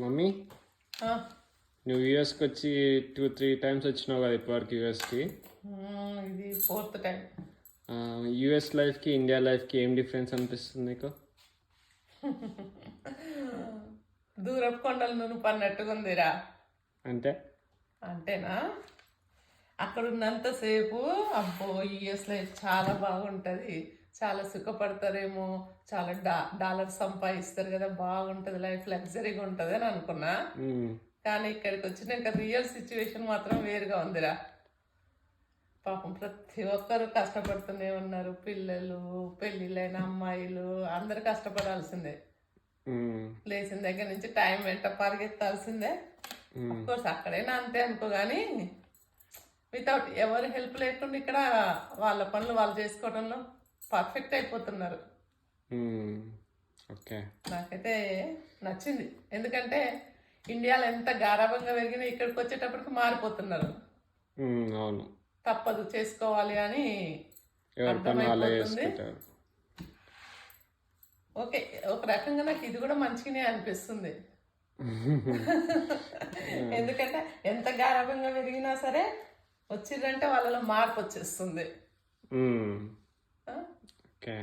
Mummy నువ్వు యూఎస్కి వచ్చి two three times వచ్చినావు కదా ఇప్పటివరకు యూఎస్కి. ఇది ఫోర్త్ టైం యూఎస్ లైఫ్కి ఇండియా లైఫ్కి ఏం డిఫరెన్స్ అనిపిస్తుంది నీకు? దూరపు కొండలు నువ్వు పన్నట్టుగా ఉందిరా అంటే? అంతేనా? అక్కడ ఉన్నంతసేపు అబ్బో యుఎస్ లైఫ్ చాలా బాగుంటుంది చాలా సుఖపడతారేమో చాలా డా డాలర్ సంపాదిస్తారు కదా బాగుంటుంది లైఫ్ లగ్జరీగా ఉంటుంది అని అనుకున్నా. కానీ ఇక్కడికి వచ్చినాక రియల్ సిచ్యువేషన్ మాత్రం వేరుగా ఉందిరా పాపం ప్రతి ఒక్కరు కష్టపడుతూనే ఉన్నారు పిల్లలు పెళ్ళిళ్ళైన అమ్మాయిలు అందరు కష్టపడాల్సిందే. లేచిన దగ్గర నుంచి టైం వెంట పరిగెత్తాల్సిందే. కోర్స్ అక్కడైనా అంతే అనుకో కానీ వితౌట్ ఎవరి హెల్ప్ లేకుండా ఇక్కడ వాళ్ళ పనులు వాళ్ళు చేసుకోవడంలో పర్ఫెక్ట్ అయిపోతున్నారు. ఓకే నాకైతే నచ్చింది ఎందుకంటే ఇండియాలో ఎంత గారాభంగా పెరిగినా ఇక్కడికి వచ్చేటప్పటికి మారిపోతున్నారు మ్మ్. అవును తప్పదు చేసుకోవాలి అని అర్థమైపోతుంది. ఓకే ఒక రకంగా నాకు ఇది కూడా మంచిగానే అనిపిస్తుంది ఎందుకంటే ఎంత గారాభంగా పెరిగినా సరే వచ్చిందంటే వాళ్ళలో మార్పు వచ్చేస్తుంది? ఓకే.